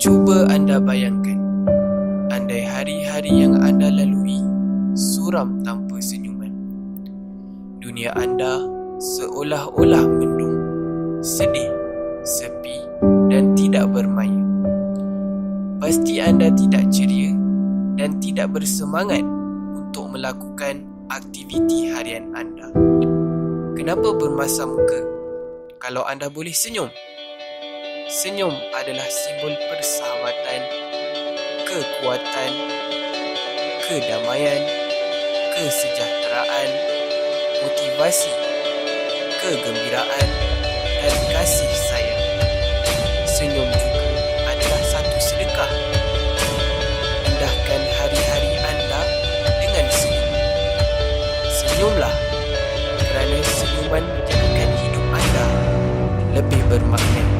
Cuba anda bayangkan, andai hari-hari yang anda lalui suram tanpa senyuman. Dunia anda seolah-olah mendung, sedih, sepi dan tidak bermaya. Pasti anda tidak ceria dan tidak bersemangat untuk melakukan aktiviti harian anda. Kenapa bermasam muka kalau anda boleh senyum? Senyum adalah simbol persahabatan, kekuatan, kedamaian, kesejahteraan, motivasi, kegembiraan dan kasih sayang. Senyum juga adalah satu sedekah. Indahkan hari-hari anda dengan senyum. Senyumlah kerana senyuman menjadikan hidup anda lebih bermakna.